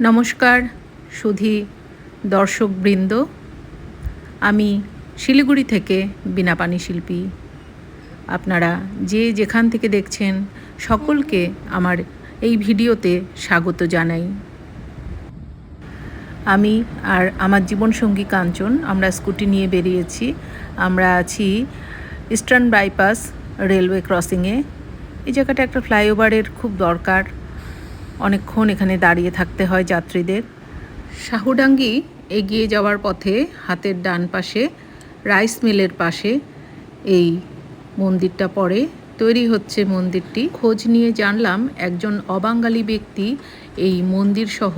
নমস্কার, সুধী দর্শকবৃন্দ। আমি শিলিগুড়ি থেকে বিনাপানি শিল্পী। আপনারা যে যেখান থেকে দেখছেন, সকলকে আমার এই ভিডিওতে স্বাগত জানাই। আমি আর আমার জীবনসঙ্গী কাঞ্চন, আমরা স্কুটি নিয়ে বেরিয়েছি। আমরা আছি ইস্টার্ন বাইপাস রেলওয়ে ক্রসিংয়ে। এই জায়গাটা একটা ফ্লাইওভারের খুব দরকার। অনেকক্ষণ এখানে দাঁড়িয়ে থাকতে হয় যাত্রীদের। শাহুডাঙ্গি এগিয়ে যাওয়ার পথে হাতের ডান পাশে রাইস মিলের পাশে এই মন্দিরটা পড়ে। তৈরি হচ্ছে মন্দিরটি। খোঁজ নিয়ে জানলাম একজন অবাঙালি ব্যক্তি এই মন্দির সহ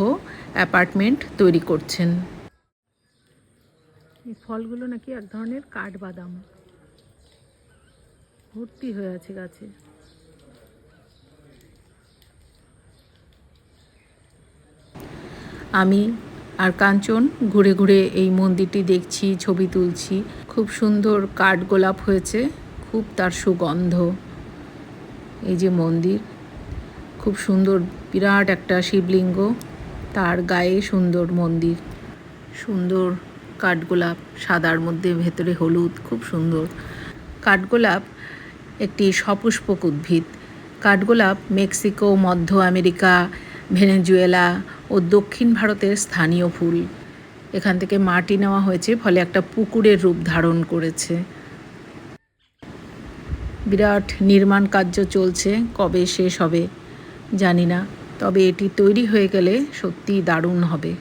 অ্যাপার্টমেন্ট তৈরি করছেন। এই ফলগুলো নাকি এক ধরনের কাঠবাদাম। ভর্তি হয়ে আছে গাছে। আমি আর কাঞ্চন ঘুরে ঘুরে এই মন্দিরটি দেখছি, ছবি তুলছি। খুব সুন্দর কাঠ গোলাপ হয়েছে, খুব তার সুগন্ধ। এই যে মন্দির, খুব সুন্দর, বিরাট একটা শিবলিঙ্গ, তার গায়ে সুন্দর মন্দির। সুন্দর কাঠগোলাপ সাদার মধ্যে ভেতরে হলুদ, খুব সুন্দর। কাঠগোলাপ একটি সপুষ্পক উদ্ভিদ। কাঠগোলাপ মেক্সিকো, মধ্য আমেরিকা, ভেনেজুয়েলা ও দক্ষিণ ভারতের স্থানীয় ফুল এখান থেকে মাটি নেওয়া হয়েছে, ফলে একটা পুকুরের রূপ ধারণ করেছে। বিরাট নির্মাণ কার্য চলছে, কবে শেষ হবে জানি না, তবে এটি তৈরি হয়ে গেলে সত্যি দারুণ হবে।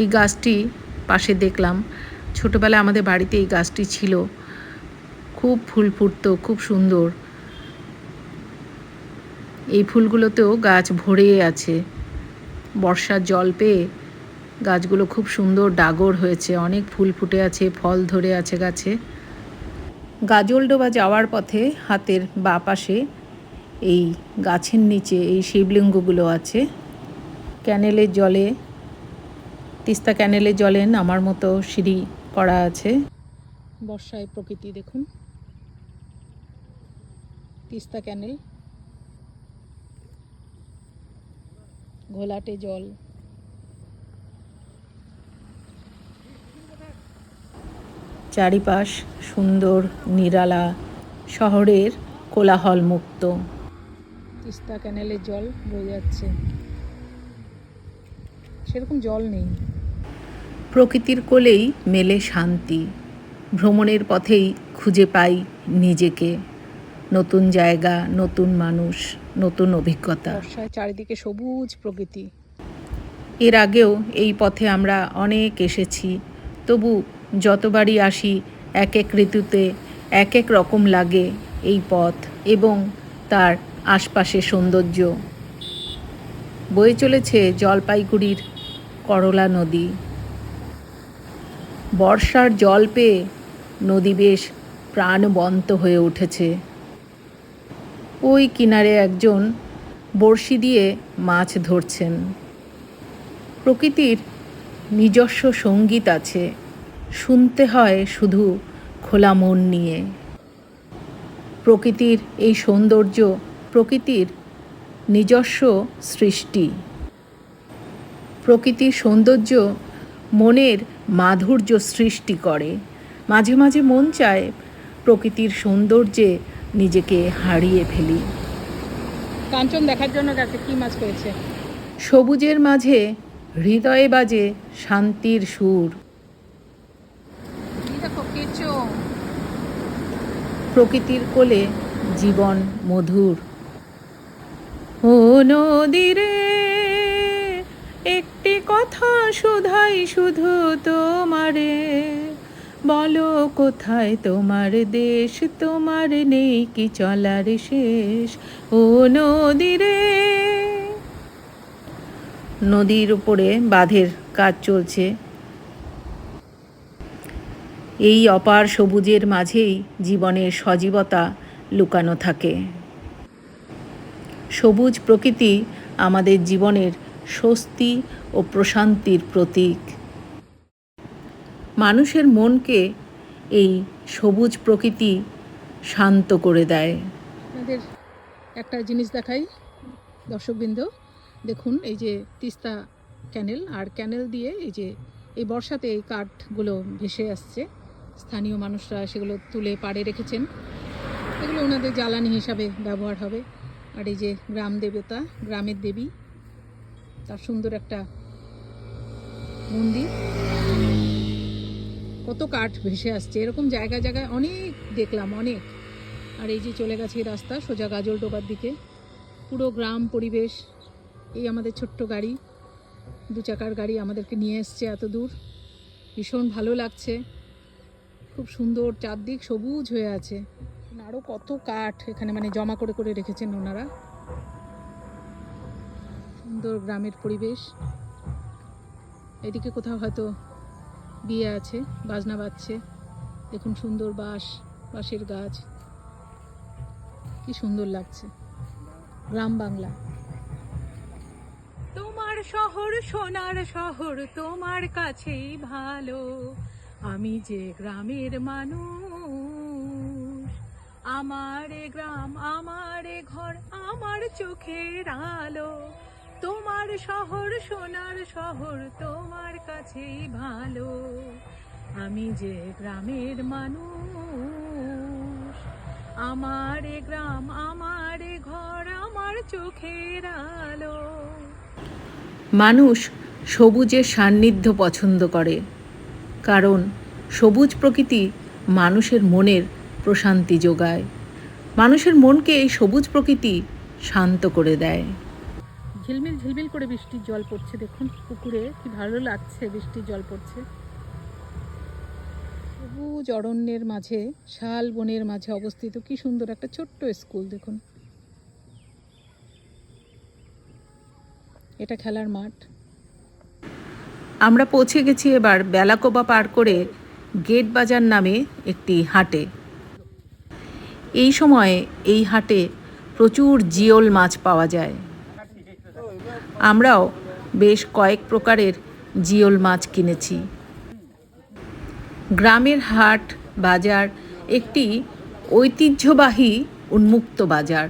এই গাছটি পাশে দেখলাম, ছোটোবেলায় আমাদের বাড়িতে এই গাছটি ছিল। খুব ফুল ফুটতো, খুব সুন্দর। এই ফুলগুলোতেও গাছ ভরে আছে। বর্ষার জল পেয়ে গাছগুলো খুব সুন্দর ডাগর হয়েছে। অনেক ফুল ফুটে আছে, ফল ধরে আছে গাছে। গাজলডোবা যাওয়ার পথে হাতের বা পাশে এই গাছের নিচে এই শিবলিঙ্গগুলো আছে। ক্যানেলের জলে, তিস্তা ক্যানেলের জলে নামার মতো সিঁড়ি করা আছে। বর্ষায় প্রকৃতি দেখুন। তিস্তা ক্যানেল। ঘোলাটে জল। চারিপাশ সুন্দর নিরালা শহরের কোলাহল মুক্ত তিস্তা ক্যানেলের জল বয়ে যাচ্ছে। সেরকম জল নেই। প্রকৃতির কোলেই মেলে শান্তি। ভ্রমণের পথেই খুঁজে পাই নিজেকে। নতুন জায়গা নতুন মানুষ নতুন অভিজ্ঞতা। চারিদিকে সবুজ প্রকৃতি। এর আগেও এই পথে আমরা অনেক এসেছি। তবু যতবারই আসি এক এক ঋতুতে এক এক রকম লাগে এই পথ এবং তার আশপাশের সৌন্দর্য। বয়ে চলেছে জলপাইগুড়ির করলা নদী। বর্ষার জল পেয়ে নদী বেশ প্রাণবন্ত হয়ে উঠেছে। ওই কিনারে একজন বড়শি দিয়ে মাছ ধরছেন। প্রকৃতির নিজস্ব সংগীত আছে, শুনতে হয় শুধু খোলা মন নিয়ে। প্রকৃতির এই সৌন্দর্য প্রকৃতির নিজস্ব সৃষ্টি। প্রকৃতির সৌন্দর্য মনের মাধুর্য সৃষ্টি করে। মাঝে মাঝে মন চায় প্রকৃতির সৌন্দর্যে নিজেকে হারিয়ে ফেলি। কাঞ্চন দেখার জন্য গেছে কি মাছ পেয়েছে? সবুজের মাঝে হৃদয়ে বাজে শান্তির সুর। প্রকৃতির কোলে জীবন মধুর। ও নদীরে একটি কথা শুধাই শুধু তোমারে। বলো কোথায় তোমার দেশ? তোমার নেই কি চলার শেষ? ও নদীরে। নদীর উপরে বাঁধের কাজ চলছে। এই অপার সবুজের মাঝেই জীবনের সজীবতা লুকানো থাকে। সবুজ প্রকৃতি আমাদের জীবনের স্বস্তি ও প্রশান্তির প্রতীক। মানুষের মনকে এই সবুজ প্রকৃতি শান্ত করে দেয়। আপনাদের একটা জিনিস দেখাই, দর্শকবৃন্দ। দেখুন, এই যে তিস্তা ক্যানেল, আর ক্যানেল দিয়ে এই যে এই বর্ষাতে এই কাঠগুলো ভেসে আসছে। স্থানীয় মানুষরা সেগুলো তুলে পাড়ে রেখেছেন। এগুলো ওনাদের জ্বালানি হিসাবে ব্যবহার হবে। আর এই যে গ্রাম দেবতা, গ্রামের দেবী, তার সুন্দর একটা মন্দির। কত কাঠ ভেসে আসছে। এরকম জায়গায় জায়গায় অনেক দেখলাম, অনেক। আর এই যে চলে গেছে রাস্তা, সোজা গাজল ডোবার দিকে। পুরো গ্রাম পরিবেশ, এই আমাদের ছোট্ট গাড়ি। দু চাকার গাড়ি আমাদেরকে নিয়ে এসছে এত দূর। ভীষণ ভালো লাগছে। খুব সুন্দর, চারদিক সবুজ হয়ে আছে। আরও কত কাঠ এখানে মানে জমা করে করে রেখেছেন ওনারা। সুন্দর গ্রামের পরিবেশ। এদিকে কোথাও হয়তো বিয়ে আছে, বাজনা বাজছে। দেখুন সুন্দর বাঁশ, বাঁশের গাছ। কি সুন্দর লাগছে। গ্রাম বাংলা। তোমার শহর সোনার শহর, তোমার কাছেই ভালো। আমি যে গ্রামের মানুষ। আমার গ্রাম, আমার ঘর, আমার চোখের আলো। তোমার শহর, সোনার শহর তোমার কাছেই ভালো। আমি যে গ্রামের মানুষ, আমার এ গ্রাম, আমার এ ঘর, আমার চোখের আলো। মানুষ সবুজের সান্নিধ্য পছন্দ করে, কারণ সবুজ প্রকৃতি মানুষের মনের প্রশান্তি যোগায়। মানুষের মনকে এই সবুজ প্রকৃতি শান্ত করে দেয়। ঝিলমিল ঝিলমিল করে বৃষ্টির জল পড়ছে। দেখুন পুকুরে কি ভালো লাগছে বৃষ্টির জল পড়ছে। সবুজ অরণ্যের মাঝে, শাল বনের মাঝে অবস্থিত কি সুন্দর একটা ছোট্ট স্কুল, দেখুন। এটা খেলার মাঠ। আমরা পৌঁছে গেছি এবার বেলাকোবা পার করে গেট বাজার নামে একটি হাটে। এই সময়ে এই হাটে প্রচুর জিওল মাছ পাওয়া যায়। আমরাও বেশ কয়েক প্রকারের জিওল মাছ কিনেছি। গ্রামের হাট, বাজার একটি ঐতিহ্যবাহী উন্মুক্ত বাজার,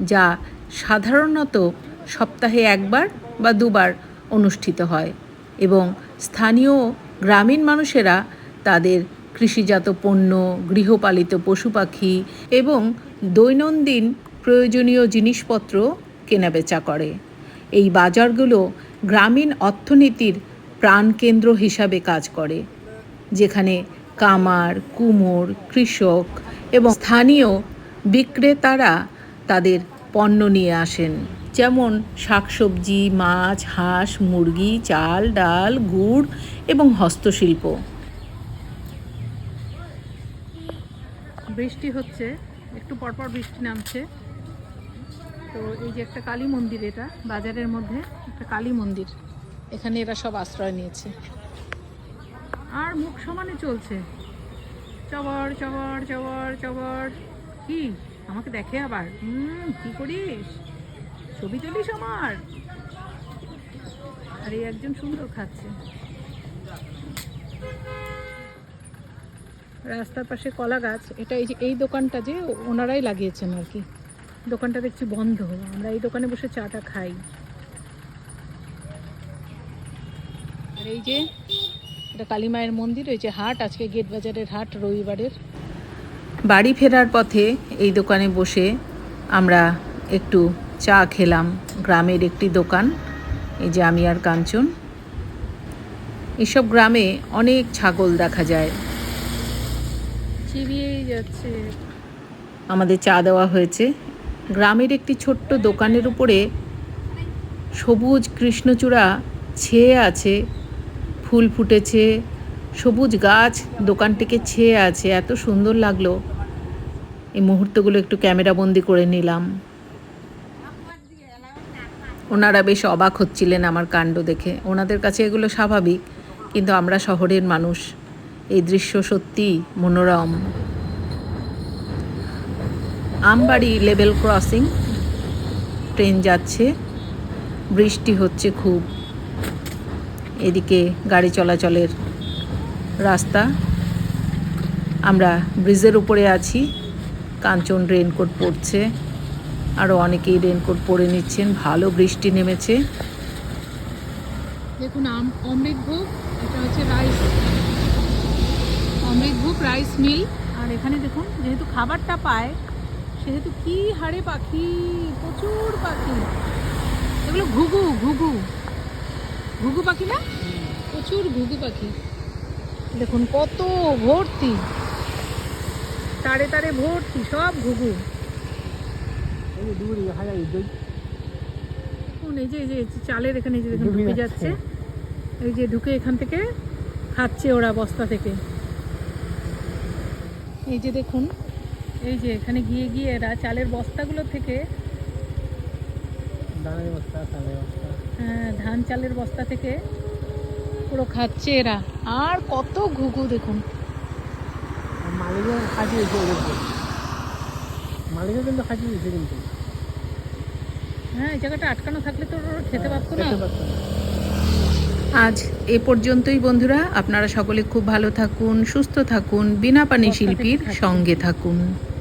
যা সাধারণত সপ্তাহে একবার বা দুবার অনুষ্ঠিত হয় এবং স্থানীয় গ্রামীণ মানুষেরা তাদের কৃষিজাত পণ্য, গৃহপালিত পশু পাখি এবং দৈনন্দিন প্রয়োজনীয় জিনিসপত্র কেনাবেচা করে। এই বাজারগুলো গ্রামীণ অর্থনীতির প্রাণকেন্দ্র হিসাবে কাজ করে, যেখানে কামার, কুমোর, কৃষক এবং স্থানীয় বিক্রেতারা তাদের পণ্য নিয়ে আসেন, যেমন শাকসবজি, মাছ, হাঁস, মুরগি, চাল, ডাল, গুড় এবং হস্তশিল্প। বৃষ্টি হচ্ছে, একটু পরপর বৃষ্টি নামছে। তো এই যে একটা কালী মন্দির এটা, বাজারের মধ্যে একটা কালী মন্দির। এখানে এরা সব আশ্রয় নিয়েছে। আর মুখ সমানে চলছে। চবর চবর চবর চবর। কি? আমাকে দেখে আবার? হুম, কি করিস? ছবি তুলিস আমার? আর এই একজন সুন্দর খাচ্ছে। রাস্তার পাশে কলা গাছ। এটা এই যে, এই দোকানটা যে ওনারাই লাগিয়েছেন আর কি। দোকানটা দেখছি বন্ধ। আমরা এই দোকানে বসে চাটা খাই। আর এই যে এটা কালী মায়ের মন্দির ওই যে হাট আজকে গেট বাজারের হাট রবিবারের। বাড়ি ফেরার পথে এই দোকানে বসে আমরা একটু চা খেলাম গ্রামের একটি দোকান এই যে আমি আর কাঞ্চন। এসব গ্রামে অনেক ছাগল দেখা যায়। চিবিয়েই যাচ্ছে। আমাদের চা দেওয়া হয়েছে। গ্রামের একটি ছোট্ট দোকানের উপরে সবুজ কৃষ্ণচূড়া ছেয়ে আছে, ফুল ফুটেছে, সবুজ গাছ দোকানটিকে ছেয়ে আছে। এত সুন্দর লাগল। এই মুহূর্তগুলো একটু ক্যামেরাবন্দি করে নিলাম। ওনারা বেশ অবাক হচ্ছিলেন আমার কাণ্ড দেখে। ওনাদের কাছে এগুলো স্বাভাবিক, কিন্তু আমরা শহরের মানুষ। এই দৃশ্য সত্যি মনোরম। আমবাড়ি লেভেল ক্রসিং, ট্রেন যাচ্ছে, বৃষ্টি হচ্ছে খুব। এদিকে গাড়ি চলাচলের রাস্তা। আমরা ব্রিজের উপরে আছি, কাঞ্চন রেনকোট পড়ছে আরও অনেকেই রেনকোট পরে নিচ্ছেন, ভালো বৃষ্টি নেমেছে। দেখুন, আম- অমৃতভোগ এটা হচ্ছে রাইস অমৃতভোগ রাইস মিল আর এখানে দেখুন, যেহেতু খাবারটা পায় সেহেতু কি হারে পাখি? প্রচুর পাখি। এগুলো ঘুঘু ঘুঘু। ঘুঘু পাখি না? প্রচুর ঘুঘু পাখি। দেখুন কত ভর্তি। তারে তারে ভর্তি সব ঘুঘু। এই যে। এই যে এই যে চালের এখানে এই যে দেখুন ঢুকে যাচ্ছে। এই যে ঢুকে এখান থেকে খাচ্ছে ওরা বস্তা থেকে। এই যে দেখুন এই যে এখানে গিয়ে গিয়ে এরা চালের বস্তাগুলো থেকে হ্যাঁ, ধান চালের বস্তা থেকে পুরো খাচ্ছে এরা। আর কত ঘুঘু দেখুন। মালিকের খাসি হয়েছে মালিকের কিন্তু খাসি হয়েছে কিন্তু। হ্যাঁ এই জায়গাটা আটকানো থাকলে তো না। খেতে পারতো না। আজ এ পর্যন্তই বন্ধুরা। আপনারা সকলে খুব ভালো থাকুন সুস্থ থাকুন বিনা পানি শিল্পীর সঙ্গে থাকুন।